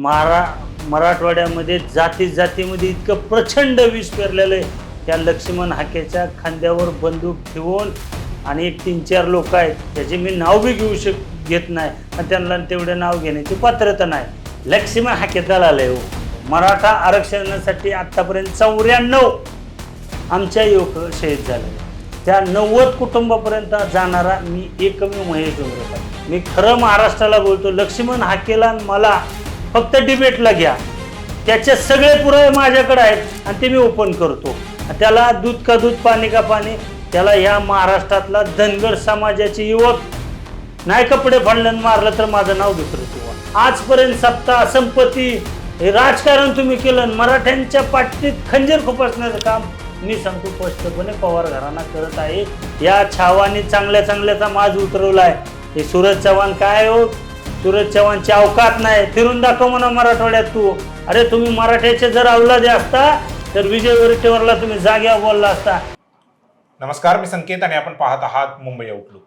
महारा मराठवाड्यामध्ये जाती जातीमध्ये इतकं प्रचंड विष पेरलेलं आहे. त्या लक्ष्मण हाकेच्या खांद्यावर बंदूक ठेवून आणि एक तीन चार लोक आहेत त्याचे मी नाव बी घेऊ शक घेत नाही. आणि त्यांना तेवढं नाव घेण्याची पात्रता नाही. लक्ष्मण हाके दलाल आहे हो. मराठा आरक्षणासाठी आत्तापर्यंत चौऱ्याण्णव आमच्या युवक शहीद झाले त्या नव्वद कुटुंबापर्यंत जाणारा मी एकमेव महेश डोंगरेकर मी खरं महाराष्ट्राला बोलतो लक्ष्मण हाकेला मला फक्त डिबेटला घ्या. त्याचे सगळे पुरावे माझ्याकडे आहेत आणि ते मी ओपन करतो. त्याला दूध का दूध पाणी का पाणी त्याला ह्या महाराष्ट्रातला धनगर समाजाचे युवक नाही कपडे फाडलं मारलं तर माझं नाव दुसरं किंवा आजपर्यंत सत्ता संपत्ती हे राजकारण तुम्ही केलं मराठ्यांच्या पाठीत खंजीर खुपसण्याचं काम मी सांगतो स्पष्टपणे पवार घराणा करत आहे. या छावानी चांगल्या चांगल्याचा माज उतरवला आहे हे सूरज चव्हाण काय हो? सूरज चव्हाणची अवकात नाही. फिरून दाखव म्हणा मराठवाड्यात तू. अरे तुम्ही मराठ्याचे जर अवलादे असता तर विजय वरटेवरला तुम्ही जाग्यावर बोलला असता. नमस्कार मी संकेत आणि आपण पाहत आहात मुंबई आउटलुक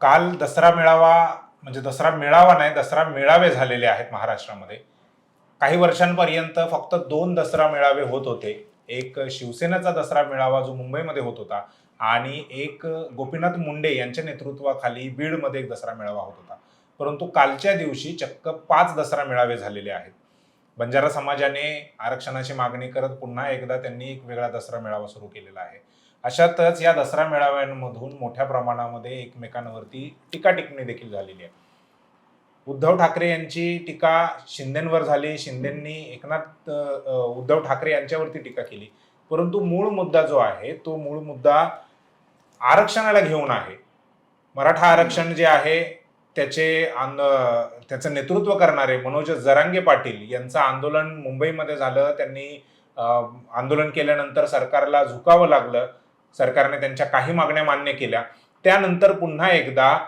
काल दसरा मेळावा म्हणजे दसरा मेळावा नाही दसरा मेळावे झालेले आहेत महाराष्ट्रामध्ये. काही वर्षांपर्यंत फक्त दोन दसरा मेळावे होत होते. एक शिवसेनेचा दसरा मेळावा जो मुंबईमध्ये होत होता आणि एक गोपीनाथ मुंडे यांच्या नेतृत्वाखाली बीडमध्ये एक दसरा मेळावा होत होता. परंतु कालच्या दिवशी चक्क पाच दसरा मेळावे झालेले आहेत. बंजारा समाजाने आरक्षणाची मागणी करत पुन्हा एकदा त्यांनी एक वेगळा दसरा मेळावा सुरू केलेला आहे. अशातच या दसरा मेळाव्यांमधून मोठ्या प्रमाणामध्ये एकमेकांवरती टीका टिप्पणी देखील झालेली आहे. उद्धव ठाकरे यांची टीका शिंदेंवर झाली. शिंदेंनी एकनाथ उद्धव ठाकरे यांच्यावरती टीका केली. परंतु मूळ मुद्दा जो आहे तो मूळ मुद्दा आरक्षणाला घेऊन आहे. मराठा आरक्षण जे आहे त्याचे आंद त्याचं नेतृत्व करणारे मनोज जरांगे पाटील यांचं आंदोलन मुंबईमध्ये झालं. त्यांनी आंदोलन केल्यानंतर सरकारला झुकावं लागलं. सरकारने त्यांच्या काही मागण्या मान्य केल्या. त्यानंतर पुन्हा एकदा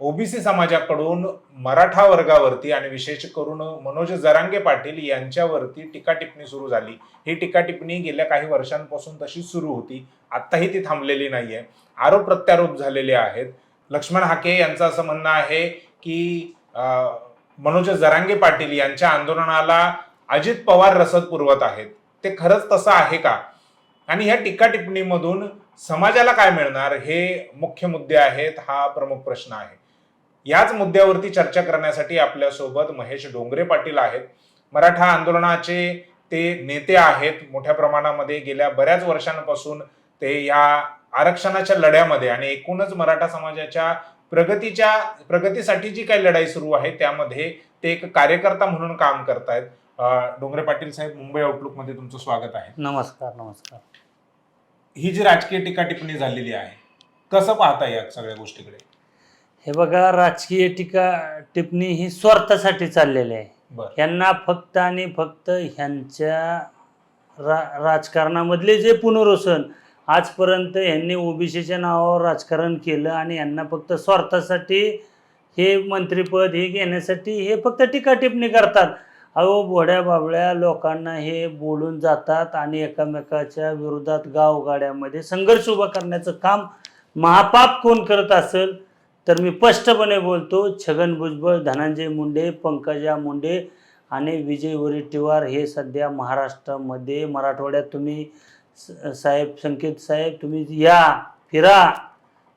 ओबीसी समाजाकडून मराठा वर्गावरती आणि विशेष करून मनोज जरांगे पाटील यांच्यावरती टीका टिप्पणी सुरू झाली. ही टीका टिप्पणी गेल्या काही वर्षांपासून तशी सुरू होती. आत्ताही ती थांबलेली नाहीये. आरोप प्रत्यारोप झालेले आहेत. लक्ष्मण हाके यांचं असं म्हणणं आहे की मनोज जरांगे पाटील यांच्या आंदोलनाला अजित पवार रसद पुरवत आहेत. ते खरंच तसं आहे का? आणि ह्या टीका टिप्पणीमधून समाजाला काय मिळणार हे मुख्य मुद्दे आहेत हा प्रमुख प्रश्न आहे. याच मुद्द्यावरती चर्चा करण्यासाठी आपल्यासोबत महेश डोंगरे पाटील आहेत. मराठा आंदोलनाचे ते नेते आहेत. मोठ्या प्रमाणामध्ये गेल्या बऱ्याच वर्षांपासून ते या आरक्षणाच्या लढ्यामध्ये आणि एकूणच मराठा समाजाच्या प्रगतीच्या प्रगतीसाठी जी काही लढाई सुरू आहे त्यामध्ये ते एक कार्यकर्ता म्हणून काम करतायत. डोंगरे पाटील साहेब मुंबई आउटलुकमध्ये तुमचं स्वागत आहे. नमस्कार नमस्कार. ही जी राजकीय टीका टिप्पणी झालेली आहे कसं पाहता या सगळ्या गोष्टीकडे? हे बघा राजकीय टीका टिप्पणी ही स्वार्थासाठी चाललेली आहे. ह्यांना फक्त आणि फक्त ह्यांच्या रा राजकारणामधले जे पुनर्वसन आजपर्यंत यांनी ओबीसीच्या नावावर राजकारण केलं आणि यांना फक्त स्वार्थासाठी हे मंत्रिपद हे घेण्यासाठी हे फक्त टीकाटिपणी करतात. अहो भोड्या बाबळ्या लोकांना हे बोलून जातात आणि एकामेकाच्या विरोधात गावगाड्यामध्ये संघर्ष उभा करण्याचं काम महापाप कोण करत असेल? तर मी स्पष्टपणे बोलतो छगन भुजबळ धनंजय मुंडे पंकजा मुंडे आणि विजय वरीटिवार हे सध्या महाराष्ट्रामध्ये मराठवाड्यात तुम्ही साहेब संकेत साहेब तुम्ही या फिरा.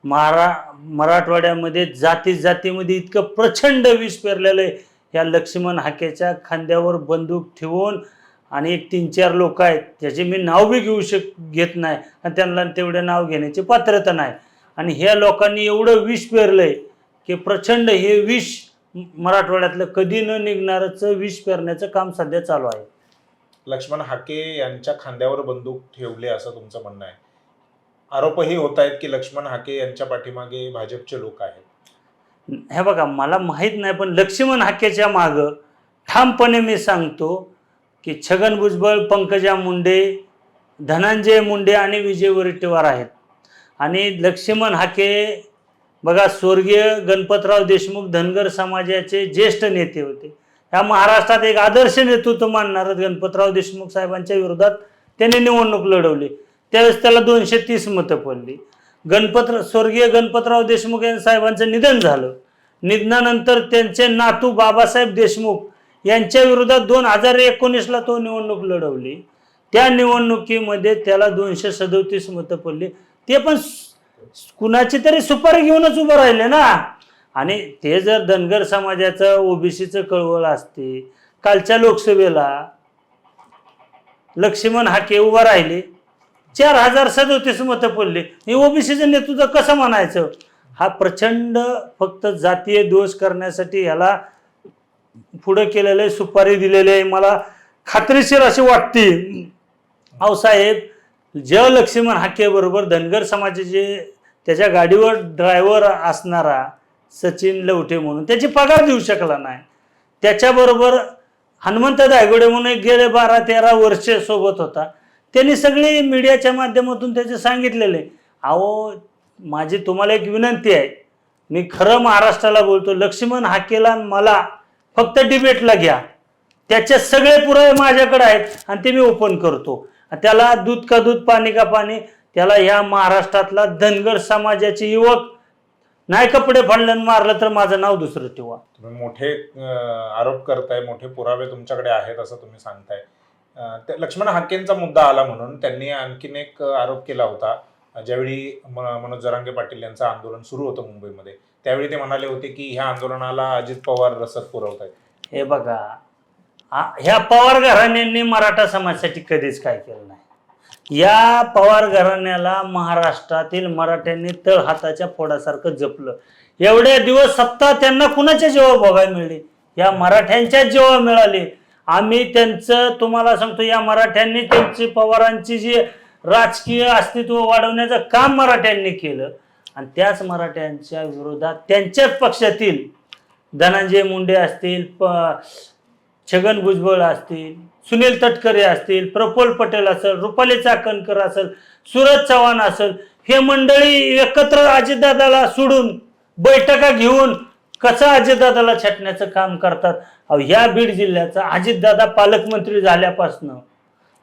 महारा मराठवाड्यामध्ये जाती जातीमध्ये इतकं प्रचंड विष पेरलेलं आहे. या लक्ष्मण हाकेच्या खांद्यावर बंदूक ठेवून आणि एक तीन चार लोक आहेत त्याचे मी नाव बी घेऊ शक घेत नाही. आणि त्यांना तेवढे नाव घेण्याची पात्रता नाही. आणि ह्या लोकांनी एवढं विष पेरलं आहे की प्रचंड हे विष मराठवाड्यातलं कधी न निघणारचं विष पेरण्याचं काम सध्या चालू आहे. लक्ष्मण हाके यांच्या खांद्यावर बंदूक ठेवले असं तुमचं म्हणणं आहे. आरोपही होत आहेत की लक्ष्मण हाके यांच्या पाठीमागे भाजपचे लोक आहेत? हे बघा मला माहीत नाही पण लक्ष्मण हाकेच्या मागं ठामपणे मी सांगतो की छगन भुजबळ पंकजा मुंडे धनंजय मुंडे आणि विजय वरट्टीवार आहेत. आणि लक्ष्मण हाके बघा स्वर्गीय गणपतराव देशमुख धनगर समाजाचे ज्येष्ठ नेते होते. ह्या महाराष्ट्रात एक आदर्श नेतृत्व मानणार गणपतराव देशमुख साहेबांच्या विरोधात त्यांनी निवडणूक लढवली. त्यावेळेस त्याला दोनशे तीस मतं पडली. गणपत स्वर्गीय गणपतराव देशमुख यांनी साहेबांचं निधन झालं. निधनानंतर त्यांचे नातू बाबासाहेब देशमुख यांच्या विरोधात दोन हजार एकोणीसला तो निवडणूक लढवली. त्या निवडणुकीमध्ये त्याला दोनशे सदोतीस मतं पडली. ते पण कुणाची तरी सुपारी घेऊनच उभं राहिले ना? आणि ते जर धनगर समाजाचं ओबीसीचं कळवळ असते कालच्या लोकसभेला लक्ष्मण हाके उभा राहिले. चार हजार सदोतीस मतं पडले. हे ओबीसीचं नेतृत्व कसं म्हणायचं? हा प्रचंड फक्त जातीय दोष करण्यासाठी ह्याला पुढं केलेलं आहे सुपारी दिलेली आहे. मला खात्रीशीर अशी वाटते. अहो साहेब ज लक्ष्मण हाके बरोबर धनगर समाजाचे त्याच्या गाडीवर ड्रायव्हर असणारा सचिन लवटे म्हणून. त्याची पगार देऊ शकला नाही. त्याच्याबरोबर हनुमंत दायगोडे म्हणून एक गेले बारा तेरा वर्ष सोबत होता. त्यांनी सगळी मीडियाच्या माध्यमातून त्याचे सांगितलेले. अहो माझी तुम्हाला एक विनंती आहे. मी खरं महाराष्ट्राला बोलतो लक्ष्मण हाकेला मला फक्त डिबेटला घ्या. त्याचे सगळे पुरावे माझ्याकडे आहेत आणि ते मी ओपन करतो. त्याला दूध का दूध पाणी का पाणी त्याला ह्या महाराष्ट्रातला धनगर समाजाचे युवक नाही कपडे फाडलं आणि मारलं तर माझं नाव दुसरं ठेवा. तुम्ही मोठे अं, आरोप करताय मोठे पुरावे तुमच्याकडे आहेत असं तुम्ही सांगताय. अं, लक्ष्मण हाकेंचा मुद्दा आला म्हणून त्यांनी आणखीन एक अं, आरोप केला होता. अं, ज्यावेळी म- मनोज जरांगे पाटील यांचं आंदोलन सुरू होतं मुंबईमध्ये त्यावेळी ते म्हणाले होते की ह्या आंदोलनाला अजित पवार रसद पुरवत आहेत हे बघा आ- ह्या पवार घराण्यांनी मराठा समाजासाठी कधीच काय केलं नाही. या पवार घराण्याला महाराष्ट्रातील मराठ्यांनी तळ हाताच्या फोडासारखं जपलं. एवढे दिवस सत्ता त्यांना कुणाच्या जेव्हा बघायला मिळली? या मराठ्यांच्याच जेव्हा मिळाली. आम्ही त्यांचं तुम्हाला सांगतो या मराठ्यांनी त्यांची पवारांची जी राजकीय अस्तित्व वाढवण्याचं काम मराठ्यांनी केलं. आणि त्याच मराठ्यांच्या विरोधात त्यांच्याच पक्षातील धनंजय मुंडे असतील प छगन भुजबळ असतील सुनील तटकरे असतील प्रफुल्ल पटेल असेल रुपाली चाकणकर असेल सुरज चव्हाण असेल हे मंडळी एकत्र अजितदादाला सोडून बैठका घेऊन कसं अजितदादाला छटण्याचं काम करतात? अहो ह्या बीड जिल्ह्याचा अजितदादा पालकमंत्री झाल्यापासनं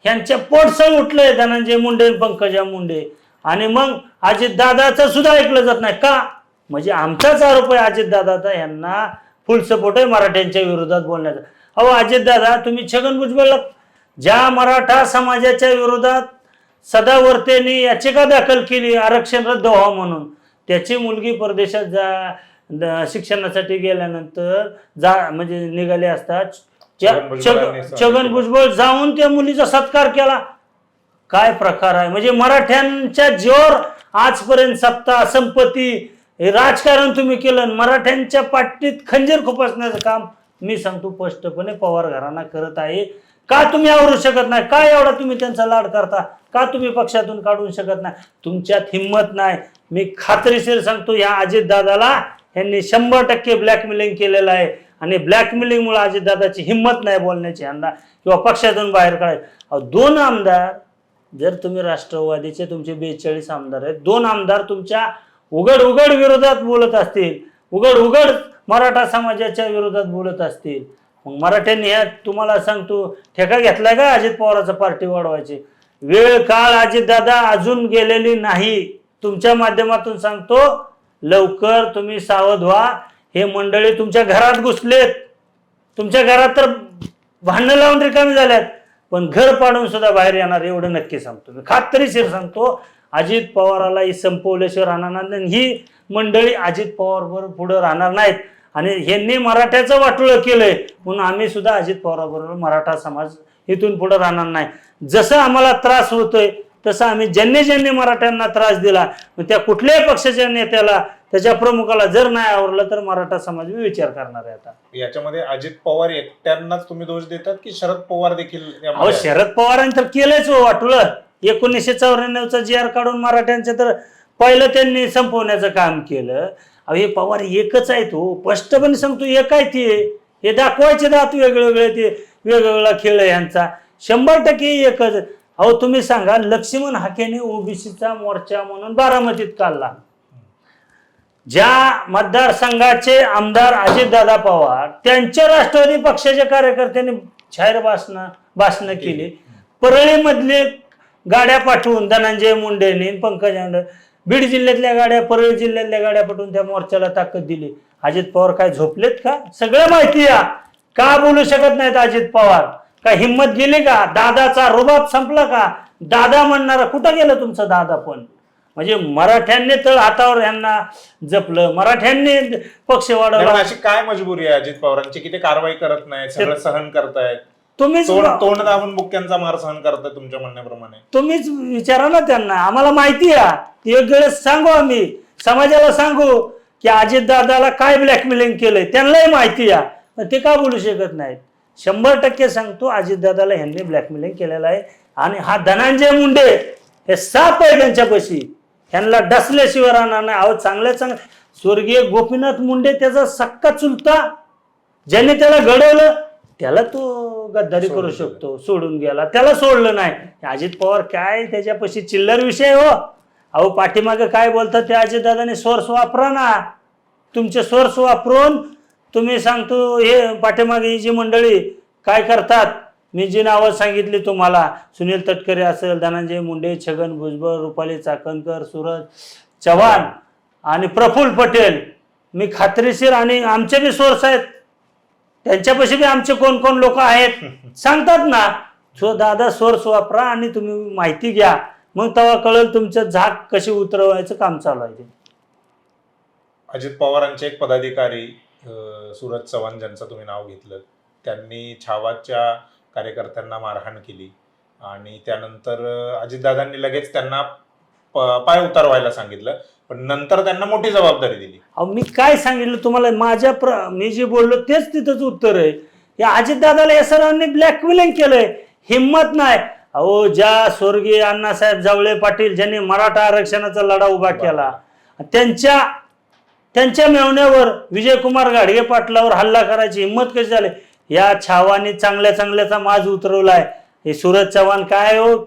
ह्यांच्या पोटसं उठलंय धनंजय मुंडे आणि पंकजा मुंडे. आणि मग अजितदादाचं सुद्धा ऐकलं जात नाही. का? म्हणजे आमचाच आरोप आहे अजितदादाचा यांना फुल सपोर्ट आहे मराठ्यांच्या विरोधात बोलण्याचा. अहो अजितदादा तुम्ही छगन भुजबळला ज्या मराठा समाजाच्या विरोधात सदावर्तेने याचिका दाखल केली आरक्षण रद्द व्हावं म्हणून. त्याची मुलगी परदेशात जा द- शिक्षणासाठी गेल्यानंतर जा म्हणजे निघाले असतात. छगन भुजबळांनी छग- छगन भुजबळ जाऊन त्या मुलीचा सत्कार केला. काय प्रकार आहे? म्हणजे मराठ्यांच्या जोर आजपर्यंत सत्ता संपत्ती हे राजकारण तुम्ही केलं आणि मराठ्यांच्या पाठीत खंजीर खुपसण्याचं काम मी सांगतो स्पष्टपणे पवार घराणा करत आहे. का तुम्ही आवरू शकत नाही? का एवढा तुम्ही त्यांचा लाड करता? का तुम्ही पक्षातून काढू शकत नाही? तुमच्यात हिंमत नाही. मी खात्रीशीर सांगतो ह्या अजितदादाला यांनी शंभर टक्के ब्लॅकमेलिंग केलेलं आहे. आणि ब्लॅकमेलिंगमुळे अजितदादाची हिंमत नाही बोलण्याची यंदा किंवा पक्षातून बाहेर काढायचं. दोन आमदार जर तुम्ही राष्ट्रवादीचे तुमचे बेचाळीस आमदार आहेत दोन आमदार तुमच्या उघड उघड विरोधात बोलत असतील. उघड उघड मराठा समाजाच्या विरोधात बोलत असतील. मग मराठ्यांनी ह्या तुम्हाला सांगतो ठेका घेतलाय का अजित पवाराचा पार्टी वाढवायची? वेळ काळ अजितदादा अजून गेलेली नाही. तुमच्या माध्यमातून सांगतो लवकर तुम्ही सावध व्हा. हे मंडळी तुमच्या घरात घुसलेत. तुमच्या घरात तर भांडणं लावून रिकामी झाल्यात. पण घर पाडून सुद्धा बाहेर येणार एवढं नक्की सांगतो. मी खात्रीशीर सांगतो अजित पवाराला ही संपवल्याशिवाय राहणार नाही. ही मंडळी अजित पवार बरोबर पुढे राहणार नाहीत. आणि ह्यांनी मराठ्याचं वाटोळं केलंय. म्हणून आम्ही सुद्धा अजित पवाराबरोबर मराठा समाज इथून पुढे राहणार नाही. जसं आम्हाला त्रास होतोय तसं आम्ही ज्यांनी ज्यांनी मराठ्यांना त्रास दिला त्या कुठल्याही पक्षाच्या नेत्याला त्याच्या प्रमुखाला जर नाही आवडलं तर मराठा समाज बी विचार करणार आहे आता. याच्यामध्ये अजित पवार एकट्यांनाच तुम्ही दोष देतात की शरद पवार देखील अहो? शरद पवारांनी तर केलंच हो वाटलं एकोणीसशे चौऱ्याण्णवचा जी आर काढून मराठ्यांचं तर पहिलं त्यांनी संपवण्याचं काम केलं. अहो हे पवार एकच आहे तो. स्पष्टपणे सांगतो एक आहे ते. हे दाखवायचे दात वेगवेगळे ते वेगवेगळा खेळ आहे यांचा. शंभर टक्के एकच. अहो तुम्ही सांगा लक्ष्मण हाकेने ओबीसीचा मोर्चा म्हणून बारामतीत काढला. ज्या मतदारसंघाचे आमदार अजितदादा पवार त्यांच्या राष्ट्रवादी पक्षाच्या कार्यकर्त्यांनी जाहीर भाषण भाषणं केली. परळीमधले गाड्या पाठवून धनंजय मुंडेने पंकज मुंडे बीड जिल्ह्यातल्या गाड्या परळी जिल्ह्यातल्या गाड्या पाठवून त्या मोर्चाला ताकद दिली. अजित पवार काय झोपलेत का? सगळं माहिती आहे का बोलू शकत नाहीत अजित पवार? का हिंमत गेली का? दादाचा रुबाब संपला का? दादा म्हणणारा कुठं गेलं तुमचं दादा पण? म्हणजे मराठ्यांनी तर हातावर यांना जपलं. मराठ्यांनी पक्ष वाढवला. अशी काय मजबुरी आहे अजित पवारांची? की ते कारवाई करत नाही सगळं सहन करतायत? तुम्हीच तोंड तोंड दाबून बुक्क्यांचा मार सहन करतायत तुमच्या म्हणण्याप्रमाणे. तुम्हीच विचारा ना त्यांना. आम्हाला माहिती आहे एक वेळेस सांगू आम्ही. समाजाला सांगू की अजित दादाला काय ब्लॅकमेलिंग केलंय त्यांनाही माहिती आहे पण ते का बोलू शकत नाहीत? शंभर टक्के सांगतो अजित दादाला ह्यांनी ब्लॅकमेलिंग केलेलं आहे. आणि हा धनंजय मुंडे हे साप आहे त्यांच्यापाशी ह्यांना डसल्याशिवाय राहणार नाही. अहो चांगल्या चांगल्या स्वर्गीय गोपीनाथ मुंडे त्याचा सक्का चुलता. ज्याने त्याला घडवलं त्याला तो गद्दारी करू. शकतो सोडून गेला. त्याला सोडलं नाही. अजित पवार काय त्याच्यापाशी चिल्लर विषय हो. अहो पाठीमागे काय बोलतात ते अजितदादाने सोर्स वापरा ना. तुमचे सोर्स वापरून तुम्ही सांगतो हे पाठीमागे ही जी मंडळी काय करतात? मी जी नावं सांगितली तुम्हाला सुनील तटकरे असेल धनंजय मुंडे छगन भुजबळ रुपाली चाकणकर सूरज चव्हाण आणि प्रफुल्ल पटेल. मी खात्रीशीर आणि आमचे बी सोर्स आहेत. त्यांच्यापाशी बी आमचे कोण कोण लोक आहेत? सांगतात ना सो दादा सोर्स वापरा आणि तुम्ही माहिती घ्या. मग तेव्हा कळेल तुमचं झाक कशी उतरवायचं काम चालू आहे ते. अजित पवारांचे एक पदाधिकारी अं, सूरज चव्हाण ज्यांचं तुम्ही नाव घेतलं त्यांनी छावाच्या कार्यकर्त्यांना मारहाण केली आणि त्यानंतर अं, अजितदादांनी लगेच त्यांना प- पाय उतारवायला सांगितलं. पण नंतर त्यांना मोठी जबाबदारी दिली. अहो मी काय सांगितलं तुम्हाला? माझ्या प्र मी जे बोललो तेच तिथंच उत्तर आहे. या अजितदादाला या सर्वांनी ब्लॅकमेलिंग केलंय. हिंमत नाही. अहो ज्या स्वर्गीय अण्णासाहेब जावळे पाटील ज्यांनी मराठा आरक्षणाचा लढा उभा केला त्यांच्या त्यांच्या मेवण्यावर विजयकुमार गाडगे पाटलावर हल्ला करायची हिंमत कशी झाली? या छावानी चांगल्या चांगल्याचा माज उतरवलाय. हे सूरज चव्हाण काय हो?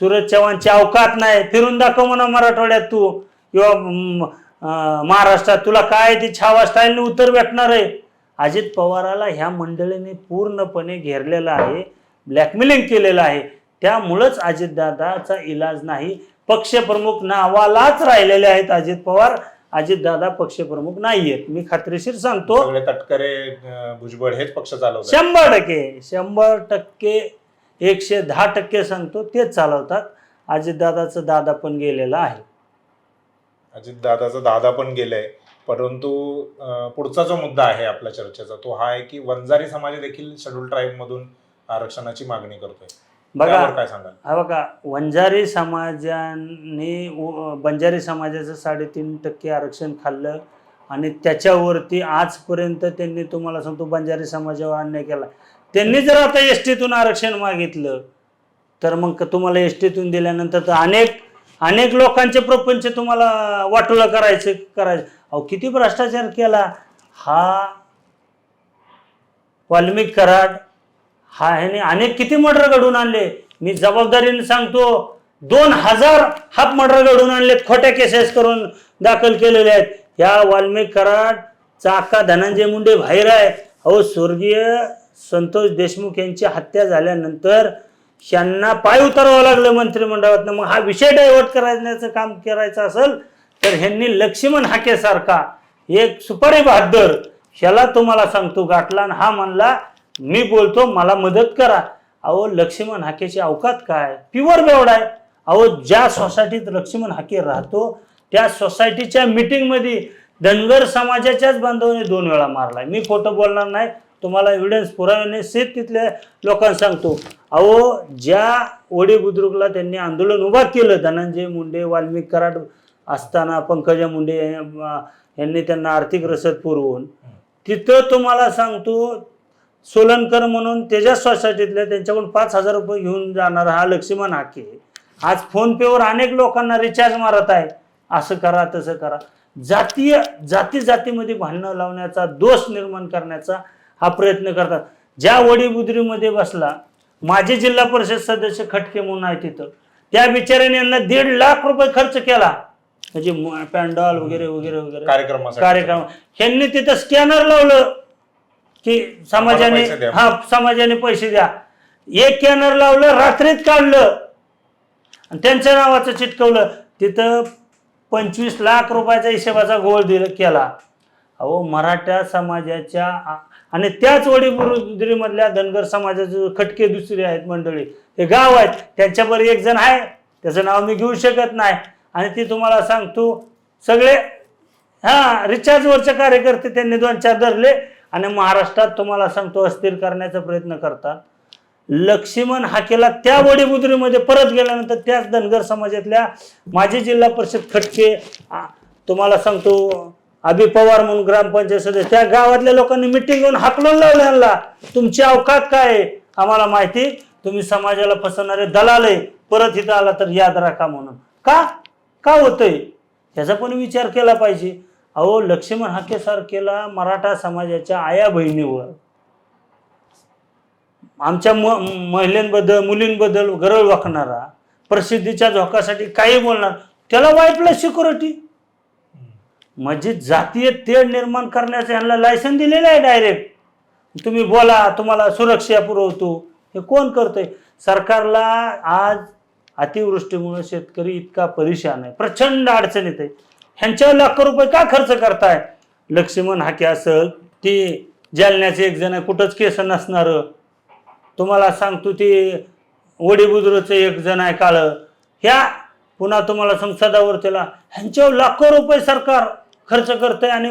सूरज चव्हाणची अवकात नाही. फिरून दाखव म्हणा मराठवाड्यात तू. किंवा महाराष्ट्रात तुला काय ती छावा स्टाईलने उत्तर भेटणार आहे? अजित पवाराला ह्या मंडळीने पूर्णपणे घेरलेलं आहे ब्लॅकमेलिंग केलेलं आहे. त्यामुळंच अजितदादाचा इलाज नाही. पक्षप्रमुख नावालाच राहिलेले आहेत अजित पवार. अजितदादा पक्षप्रमुख नाही आहेत मी खात्रीशीर सांगतो. तटकरे भुजबळ हेच पक्ष चालवतात. शंभर टक्के शंभर टक्के एकशे दहा टक्के सांगतो तेच चालवतात. अजितदादाचं दादा पण गेलेला आहे. अजित दादाचा दादा पण गेलाय. परंतु पुढचा जो मुद्दा आहे आपल्या चर्चेचा तो हा आहे की वंजारी समाज देखील शेड्यूल ट्राईब मधून आरक्षणाची मागणी करतोय. बघा काय सांगाल? हा बघा वंजारी समाजाने बंजारी समाजाचं साडेतीन टक्के आरक्षण खाल्लं आणि त्याच्यावरती आजपर्यंत त्यांनी तुम्हाला सांगतो बंजारी समाजावर अन्याय केला. त्यांनी जर आता एस टीतून आरक्षण मागितलं तर मग तुम्हाला एस टीतून दिल्यानंतर तर अनेक अनेक लोकांचे प्रपंच तुम्हाला वाटोला करायचं करायचं. अहो किती भ्रष्टाचार केला? हा वाल्मिक कराड हा ह्याने अनेक किती मर्डर घडून आणले? मी जबाबदारीने सांगतो दोन हजार हाफ मर्डर घडून आणलेत खोट्या केसेस करून दाखल केलेले आहेत. या वाल्मिक कराड चाका धनंजय मुंडे बाहेर आहे. अहो स्वर्गीय संतोष देशमुख यांची हत्या झाल्यानंतर यांना पाय उतरावं लागलं मंत्रिमंडळात मग हा विषय डायव्हर्ट करायचं काम करायचं असेल तर ह्यांनी लक्ष्मण हाकेसारखा एक सुपारी बहादर ह्याला तुम्हाला सांगतो गाठला आणि हा म्हणला मी बोलतो मला मदत करा. अहो लक्ष्मण हाकेची अवकात काय? प्युअर बेवड आहे. अहो ज्या सोसायटीत लक्ष्मण हाके राहतो त्या सोसायटीच्या मीटिंगमध्ये धनगर समाजाच्याच बांधवाने दोन वेळा मारलाय. मी खोटं बोलणार नाही. तुम्हाला एव्हिडन्स पुराव्याने सेफ तिथल्या लोकांना सांगतो. अहो ज्या ओढे बुद्रुकला त्यांनी आंदोलन उभा केलं धनंजय मुंडे वाल्मिक कराड असताना पंकजा मुंडे यांनी त्यांना आर्थिक रसद पुरवून तिथं तुम्हाला सांगतो सोलनकर म्हणून तेजस सोसायटीतल्या त्यांच्याकडून पाच हजार रुपये घेऊन जाणारा हा लक्ष्मण हाके आज फोन पेवर अनेक लोकांना रिचार्ज मारत आहे. असं करा तसं करा. जातीय जाती जातीमध्ये भांडणं लावण्याचा दोष निर्माण करण्याचा हा प्रयत्न करतात. ज्या वडीबुद्रीमध्ये बसला माजी जिल्हा परिषद सदस्य खटके म्हणून आहे तिथं. त्या बिचाऱ्याने यांना दीड लाख रुपये खर्च केला. म्हणजे पॅन्डॉल वगैरे वगैरे वगैरे. कार्यक्रमासाठी. कार्यक्रम. ह्यांनी तिथं स्कॅनर लावलं की समाजाने. हा समाजाने पैसे द्या. एक कॅनर लावलं रात्रीत काढलं. आणि त्यांच्या नावाचं चिटकवलं. तिथं पंचवीस लाख रुपयाचा हिशेबाचा गोळ दिला केला. अहो मराठा समाजाच्या आणि त्याच वडीपुरीमधल्या धनगर समाजाचे खटके दुसरे आहेत मंडळी हे गाव आहेत त्यांच्यावर एक जण आहे त्याचं नाव मी घेऊ शकत नाही. आणि ती तुम्हाला सांगतो सगळे हां रिचार्जवरचे कार्यकर्ते त्यांनी दोन चार धरले आणि महाराष्ट्रात तुम्हाला सांगतो अस्थिर करण्याचा प्रयत्न करतात. लक्ष्मण हाकेला त्या वडीबुद्रीमध्ये परत गेल्यानंतर त्याच धनगर समाजातल्या माजी जिल्हा परिषद खटके तुम्हाला सांगतो अभि पवार म्हणून ग्रामपंचायत सदस्य त्या गावातल्या लोकांनी मिटिंग घेऊन हाकलून लावल्या तुमची अवकात काय आहे? आम्हाला माहिती. तुम्ही समाजाला फसवणारे दलाल आहे. परत इथं आला तर याद राखा म्हणून. का? का होतंय? ह्याचा पण विचार केला पाहिजे. अहो लक्ष्मण हाकेसार केला मराठा समाजाच्या आया बहिणीवर. आमच्या म महिलांबद्दल मुलींबद्दल गरळ वाकणारा प्रसिद्धीच्या झोकासाठी काही बोलणार त्याला वाईटला सिक्युरिटी म्हणजे जातीय तेढ निर्माण करण्याचं यांना लायसन दिलेलं आहे डायरेक्ट तुम्ही बोला तुम्हाला सुरक्षा पुरवतो. हे कोण करतंय? सरकारला आज अतिवृष्टीमुळे शेतकरी इतका परेशान आहे. प्रचंड अडचणीत आहे. ह्यांच्यावर लाखो रुपये का खर्च करताय? लक्ष्मण हाके असं ते जालन्याचे एक जण आहे कुठंच केस नसणारं. तुम्हाला सांगतो ते वडीबुजुरचं एक जण आहे काळं. ह्या पुन्हा तुम्हाला संसदावर त्याला ह्यांच्यावर लाखो रुपये सरकार खर्च करतंय आणि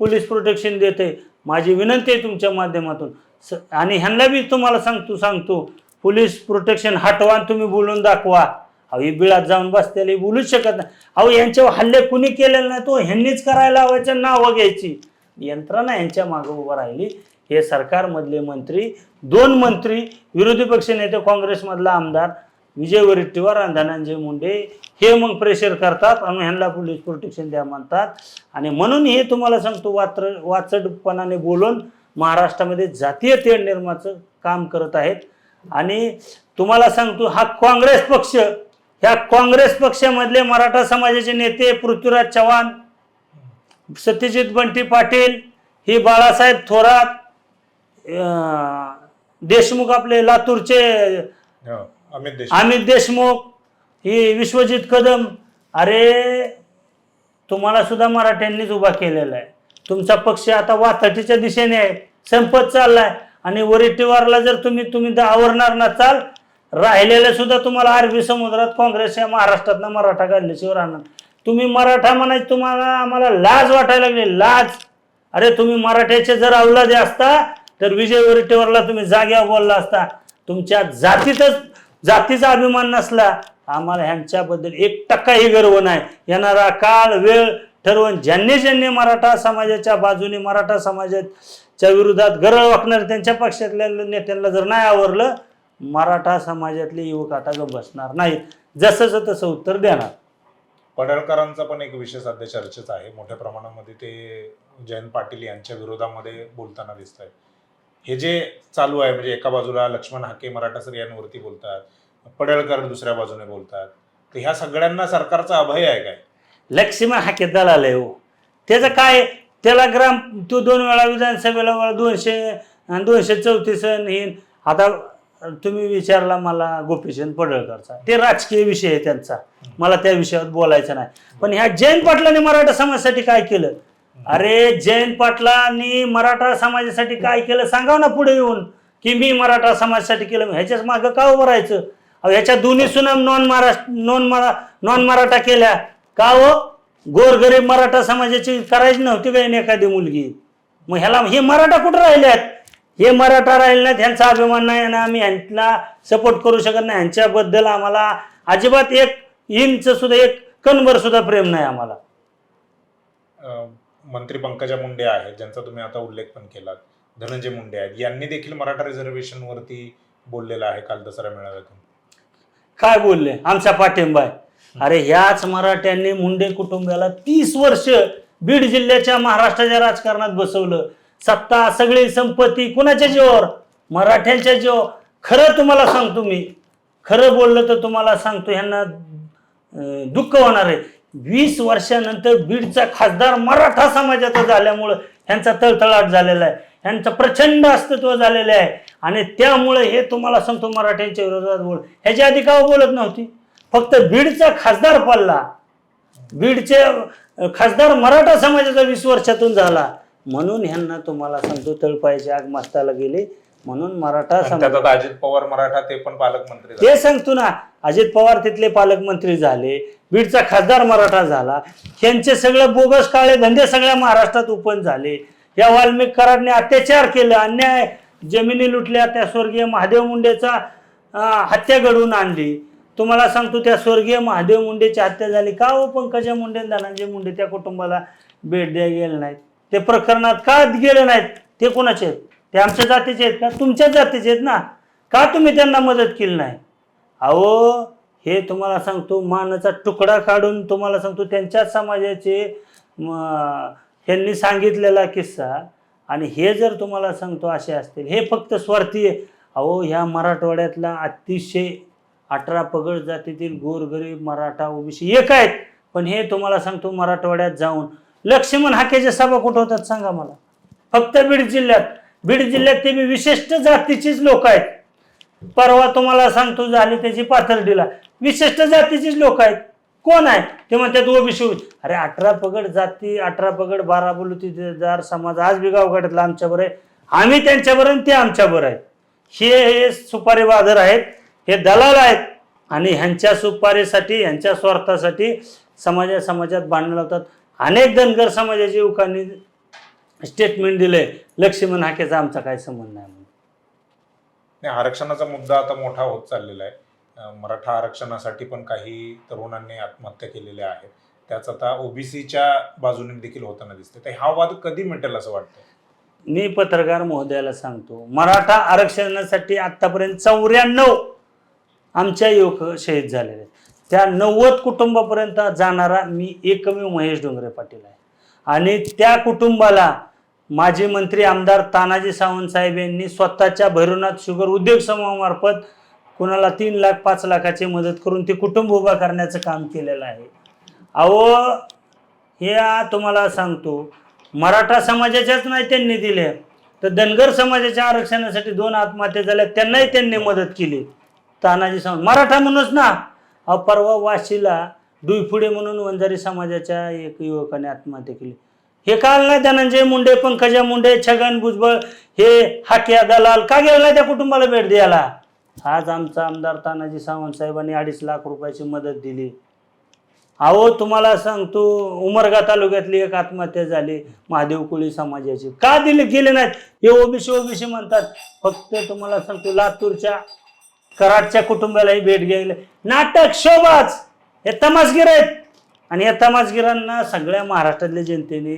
पोलीस प्रोटेक्शन देते माझी विनंती आहे तुमच्या माध्यमातून. स आणि ह्यांना बी तुम्हाला सांगतो सांगतो. पोलीस प्रोटेक्शन हटवा तुम्ही बोलून दाखवा. अहो ही बिळात जाऊन बसलेली बोलूच शकत नाही. अहो यांच्यावर हल्ले कुणी केलेले नाही तो ह्यांनीच करायला लावायचं नावं घ्यायची. यंत्रणा यांच्या मागं उभं राहिली. हे सरकारमधले मंत्री दोन मंत्री विरोधी पक्ष नेते काँग्रेसमधला आमदार विजय वरिट्टीवार आणि धनंजय मुंडे हे मग प्रेशर करतात आणि ह्यांना पोलीस प्रोटेक्शन द्या म्हणतात. आणि म्हणून हे तुम्हाला सांगतो वात्र वाचडपणाने बोलून महाराष्ट्रामध्ये जातीय तेढ निर्माचं काम करत आहेत. आणि तुम्हाला सांगतो हा काँग्रेस पक्ष ह्या काँग्रेस पक्षामधले मराठा समाजाचे नेते पृथ्वीराज चव्हाण सत्यजित बंटी पाटील ही बाळासाहेब थोरात देशमुख आपले लातूरचे हो. अमित देशमुख. अमित देशमुख ही विश्वजित कदम. अरे तुम्हाला सुद्धा मराठ्यांनीच उभा केलेला आहे. तुमचा पक्ष आता वाताटीच्या दिशेने आहे. संपत चाललाय. आणि वरिटीवारला जर तुम्ही तुम्ही दा- आवरणार नसाल राहिलेल्या सुद्धा तुम्हाला अरबी समुद्रात काँग्रेस या महाराष्ट्रातनं मराठा काढल्याशिवाय राहणार. तुम्ही मराठा म्हणायचं तुम्हाला आम्हाला लाज वाटायला लागली. लाज. अरे तुम्ही मराठ्याचे जर अवलादे असता तर विजय वरिटेवरला तुम्ही जाग्या बोलला असता. तुमच्या जातीतच जातीचा अभिमान नसला आम्हाला ह्यांच्याबद्दल एक टक्काही गर्व नाही. येणारा काळ वेळ ठरवून ज्यांनी ज्यांनी मराठा समाजाच्या बाजूने मराठा समाजाच्या विरोधात गरळ वाकणार त्यांच्या पक्षातल्या नेत्यांना जर नाही आवरलं मराठा समाजातले युवक आता ग बसणार नाही. जसंच तसं उत्तर देणार. पडळकरांचा पण एक विषय सध्या चर्चेचा आहे. मोठ्या प्रमाणामध्ये ते जयंत पाटील यांच्या विरोधामध्ये बोलताना दिसत आहेत हे जे चालू आहे म्हणजे एका बाजूला लक्ष्मण हाके मराठा स्त्रियांवरती बोलतात पडळकर दुसऱ्या बाजूने बोलतात तर ह्या सगळ्यांना सरकारचा अभय आहे काय? लक्ष्मण हाके दलाल आहे हो. त्याचं काय? त्याला ग्राम तो दोन वेळा विधानसभेला मला दोनशे दोनशे चौतीस हे. आता तुम्ही विचारला मला गोपीचंद पडळकरचा. ते राजकीय विषय आहे त्यांचा. मला त्या विषयावर बोलायचं नाही. पण ह्या जैन पाटलाने मराठा समाजासाठी काय केलं? अरे जयंत पाटलांनी मराठा समाजासाठी काय केलं सांगाव ना पुढे येऊन की मी मराठा समाजासाठी केलं. ह्याच्याच मागं का उभं राहायचं? ह्याच्या दोन्ही सुनाम नॉन महाराष्ट्र नॉन मरा नॉन मराठा केल्या. का हो? गोरगरीब मराठा समाजाची करायची नव्हती काही एखादी मुलगी. मग ह्याला हे मराठा कुठं राहिल्यात? हे मराठा राहिले नाहीत ह्यांचा अभिमान नाही ना आम्ही ह्यांना सपोर्ट करू शकत नाही. ह्यांच्याबद्दल आम्हाला अजिबात एक इंच सुद्धा एक कणभर सुद्धा प्रेम नाही आम्हाला. मंत्री पंकजा मुंडे आहेत ज्यांचा तुम्ही आता उल्लेख पण केलात. धनंजय मुंडे आहेत. यांनी देखील मराठा रिझर्वेशन वरती बोललेलं आहे काल दसरा मेळाव्यातून. काय बोलले? आमचा पाठिंबा आहे. अरे ह्याच मराठ्यांनी मुंडे कुटुंबाला तीस वर्ष बीड जिल्ह्याच्या महाराष्ट्राच्या राजकारणात बसवलं. सत्ता सगळी संपत्ती कुणाच्या जीवावर? मराठ्यांच्या जीवावर. खरं तुम्हाला सांगतो मी. खरं बोललं तर तुम्हाला सांगतो ह्यांना दुःख होणार आहे. वीस वर्षानंतर बीडचा खासदार मराठा समाजाचा झाल्यामुळं ह्यांचा तळतळाट झालेला आहे. ह्यांचं प्रचंड अस्तित्व झालेलं आहे. आणि त्यामुळे हे तुम्हाला सांगतो मराठ्यांच्या विरोधात बोल. ह्याच्या आधी का बोलत नव्हती. फक्त बीडचा खासदार पडला. बीडचे खासदार मराठा समाजाचा वीस वर्षातून झाला. म्हणून ह्यांना तुम्हाला सांगतो तळपायचे आग मस्ताला गेले. म्हणून मराठा आणि समाज त्यात आता अजित पवार मराठा ते पण पालकमंत्री झाले. ते सांगतो ना अजित पवार तिथले पालकमंत्री झाले बीडचा खासदार मराठा झाला यांचे सगळं बोगस काळे धंदे सगळ्या महाराष्ट्रात ओपन झाले. या वाल्मिक कराडने अत्याचार केलं अन्याय जमिनी लुटल्या त्या स्वर्गीय महादेव मुंडेचा अं, हत्या घडवून आणली. तुम्हाला सांगतो त्या स्वर्गीय महादेव मुंडेची हत्या झाली. का हो पंकजा मुंडे आणि धनंजय मुंडे त्या कुटुंबाला भेट द्या गेले नाहीत? ते प्रकरणात का गेले नाहीत? ते कोणाचे आहेत? ते आमच्या जातीचे आहेत ना तुमच्याच जातीचे आहेत ना. का तुम्ही त्यांना मदत केली नाही? अहो हे तुम्हाला सांगतो मानाचा तुकडा काढून तुम्हाला सांगतो त्यांच्याच समाजाचे म, ह्यांनी सांगितलेला किस्सा. आणि हे जर तुम्हाला सांगतो असे असतील. हे फक्त स्वार्थी आहे. अहो ह्या मराठवाड्यातला अतिशय अठरा पगड जातीतील गोरगरीब मराठा ओबीसी एक आहेत. पण हे तुम्हाला सांगतो मराठवाड्यात जाऊन. लक्ष्मण हाकेच्या सभा कुठं होतात सांगा मला. फक्त बीड जिल्ह्यात. बीड जिल्ह्यात ते विशिष्ट जातीचीच लोक आहेत. परवा तुम्हाला सांगतो झाली त्याची पाथर्डीला. विशिष्ट जातीचीच लोक आहेत. कोण आहे? ते म्हणतात ओबीसी. अरे अठरा पगड जाती अठरा पगड बारा जार समाज आज बी गावगाड्यातला आमच्यावर आहे. आम्ही त्यांच्यावर आणि ते आमच्यावर आहेत हे हे सुपारी बाजार आहेत हे दलाल आहेत आणि ह्यांच्या सुपारीसाठी ह्यांच्या स्वार्थासाठी समाजा समाजात भांडण लावतात. अनेक धनगर समाजाच्या युवकांनी स्टेटमेंट दिले लक्ष्मण हाकेचा आमचा काय संबंध नाही म्हणून. नाही, आरक्षणाचा मुद्दा आता मोठा होत चाललेला आहे. अं, मराठा आरक्षणासाठी पण काही तरुणांनी आत्महत्या केलेल्या आहेत. त्याच आता ओबीसीच्या बाजूने देखील होताना दिसते तर हा वाद कधी मिटेल असं वाटतं मी पत्रकार महोदयाला सांगतो मराठा आरक्षणासाठी आतापर्यंत चौऱ्याण्णव आमच्या युवक शहीद झालेले आहेत. त्या नव्वद कुटुंबापर्यंत जाणारा मी एकमेव महेश डोंगरे पाटील आहे. आणि त्या कुटुंबाला माजी मंत्री आमदार तानाजी सावंत साहेब यांनी स्वतःच्या भैरवनाथ शुगर उद्योग समूहामार्फत कुणाला तीन लाख पाच लाखाची मदत करून ते कुटुंब उभा करण्याचं काम केलेलं आहे. अहो हे तुम्हाला सांगतो मराठा समाजाच्याच नाही त्यांनी दिले. तर धनगर समाजाच्या आरक्षणासाठी दोन आत्महत्या झाल्या त्यांनाही त्यांनी मदत केली. तानाजी सावंत मराठा म्हणूनच ना. अहो परवा वाशीला डुईफुडे म्हणून वंजारी समाजाच्या एक युवकाने आत्महत्या केली. हे काल नाही धनंजय मुंडे पंकजा मुंडे छगन भुजबळ हे हाकिया दलाल का गेला नाही त्या कुटुंबाला भेट द्यायला? आज आमचा आमदार तानाजी सावंत साहेबांनी अडीच लाख रुपयाची मदत दिली. अहो तुम्हाला सांगतो उमरगा तालुक्यातली एक आत्महत्या झाली महादेव कोळी समाजाची. का दिले गेले नाहीत? हे ओबीसी ओबीसी म्हणतात. फक्त तुम्हाला सांगतो लातूरच्या कराडच्या कुटुंबालाही भेट घ्यायला. नाटक शोभाच. हे तमासगीर आहेत. आणि या तमासगिरांना सगळ्या महाराष्ट्रातल्या जनतेने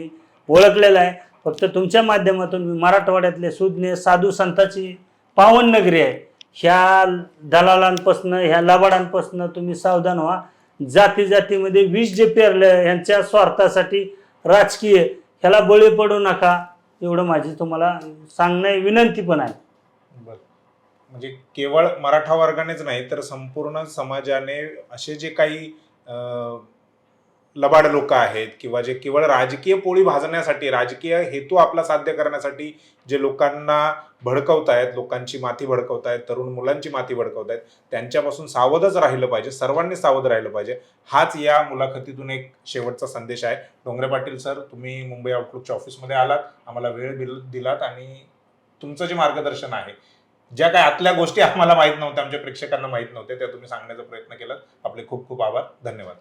ओळखलेलं आहे. फक्त तुमच्या माध्यमातून मी मराठवाड्यातले सुज्ञ साधू संतांची पावन नगरी आहे. ह्या दलालांपासनं ह्या लबाडांपासनं तुम्ही सावधान व्हा. जाती जातीमध्ये विष जे पेरलं ह्यांच्या स्वार्थासाठी राजकीय ह्याला बळी पडू नका एवढं माझी तुम्हाला सांगणं विनंती पण आहे. बरं. म्हणजे केवळ मराठा वर्गानेच नाही तर संपूर्ण समाजाने असे जे काही लबाड लोक आहेत किंवा जे केवळ राजकीय पोळी भाजण्यासाठी राजकीय हेतू आपला साध्य करण्यासाठी जे लोकांना भडकवतायत लोकांची माती भडकवतायत तरुण मुलांची माती भडकवतायत त्यांच्यापासून सावधच राहिलं पाहिजे सर्वांनी सावध राहिलं पाहिजे. हाच या मुलाखतीतून एक शेवटचा संदेश आहे. डोंगरे पाटील सर तुम्ही मुंबई आउटलुकच्या ऑफिसमध्ये आलात आम्हाला वेळ दिल दिलात आणि तुमचं जे मार्गदर्शन आहे ज्या काही आतल्या गोष्टी आम्हाला माहीत नव्हत्या आमच्या प्रेक्षकांना माहीत नव्हत्या त्या तुम्ही सांगण्याचा प्रयत्न केलात. आपले खूप खूप आभार. धन्यवाद.